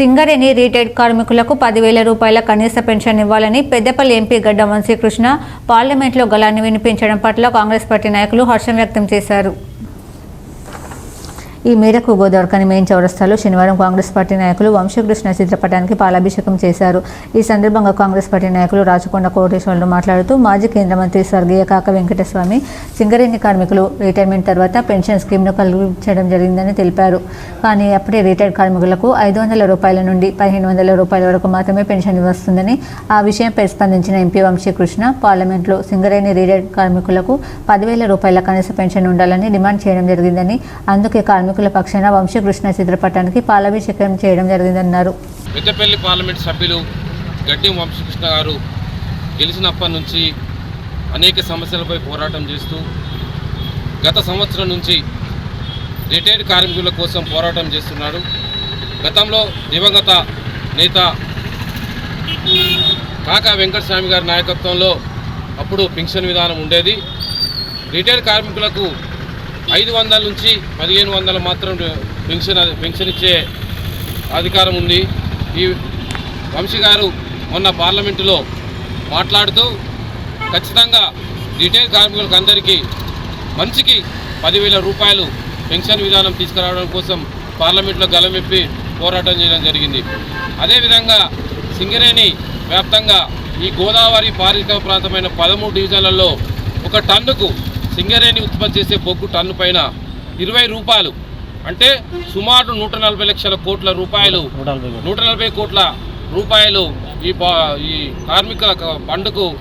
Singareni retired కార్మికులకు పదివేల రూపాయల కనీస పెన్షన్ ఇవ్వాలని పెద్దపల్లి ఎంపీ గడ్డ వంశీకృష్ణ పార్లమెంట్లో గలాన్ని వినిపించడం పట్ల కాంగ్రెస్ పార్టీ నాయకులు హర్షం వ్యక్తం చేశారు. ఈ మేరకు గోదావరికని మెయిన్ చౌరస్తాలో శనివారం కాంగ్రెస్ పార్టీ నాయకులు వంశకృష్ణ చిత్రపటానికి పాలాభిషేకం చేశారు. ఈ సందర్భంగా కాంగ్రెస్ పార్టీ నాయకులు రాచకొండ కోటేశ్వరులు మాట్లాడుతూ మాజీ కేంద్ర మంత్రి స్వర్గీయ కాక వెంకటస్వామి సింగరేణి కార్మికులు రిటైర్మెంట్ తర్వాత పెన్షన్ స్కీమ్ను కల్పించడం జరిగిందని తెలిపారు. కానీ అప్పుడే రిటైర్డ్ కార్మికులకు ఐదు వందల రూపాయల నుండి పదిహేను వందల రూపాయల వరకు మాత్రమే పెన్షన్ వస్తుందని ఆ విషయంపై స్పందించిన ఎంపీ వంశీకృష్ణ పార్లమెంట్లో సింగరేణి రిటైర్డ్ కార్మికులకు పదివేల రూపాయల కనీస పెన్షన్ ఉండాలని డిమాండ్ చేయడం జరిగిందని అందుకే కార్మికుల పక్షాన వంశీకృష్ణ చిత్రపటానికి పాలాభిషేకం చేయడం జరిగిందన్నారు. పెద్దపల్లి పార్లమెంట్ సభ్యులు గడ్డి వంశకృష్ణ గారు గెలిచినప్పటి నుంచి అనేక సమస్యలపై పోరాటం చేస్తూ గత సంవత్సరం నుంచి రిటైర్డ్ కార్మికుల కోసం పోరాటం చేస్తున్నాడు గతంలో దివంగత నేత కాకా వెంకటస్వామి గారి నాయకత్వంలో అప్పుడు పెన్షన్ విధానం ఉండేది. రిటైర్డ్ కార్మికులకు ఐదు వందల నుంచి పదిహేను వందల మాత్రం పెన్షన్ పెన్షన్ ఇచ్చే అధికారం ఉంది. ఈ వంశీ గారు మొన్న పార్లమెంటులో మాట్లాడుతూ ఖచ్చితంగా రిటైర్ కార్మికులకు అందరికీ మనిషికి పదివేల రూపాయలు పెన్షన్ విధానం తీసుకురావడం కోసం పార్లమెంట్లో గలమెప్పి పోరాటం చేయడం జరిగింది. అదేవిధంగా సింగరేణి వ్యాప్తంగా ఈ గోదావరి పారిశ్రామిక ప్రాంతమైన పదమూడు డివిజన్లలో ఒక టన్నుకు సింగరేణి ఉత్పత్తి చేసే బొగ్గు టన్ను పైన ఇరవై రూపాయలు. అంటే సుమారు నూట నలభై లక్షల కోట్ల రూపాయలు. నూట నలభై కోట్ల. రూపాయలు ఈ ఈ కార్మికుల క- ఫండ్కు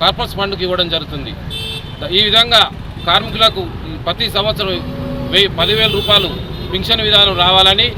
కార్పొరేట్ ఫండ్కు ఇవ్వడం జరుగుతుంది. ఈ విధంగా కార్మికులకు ప్రతి సంవత్సరం వెయ్యి పదివేల రూపాయలు పెన్షన్ విధానం రావాలని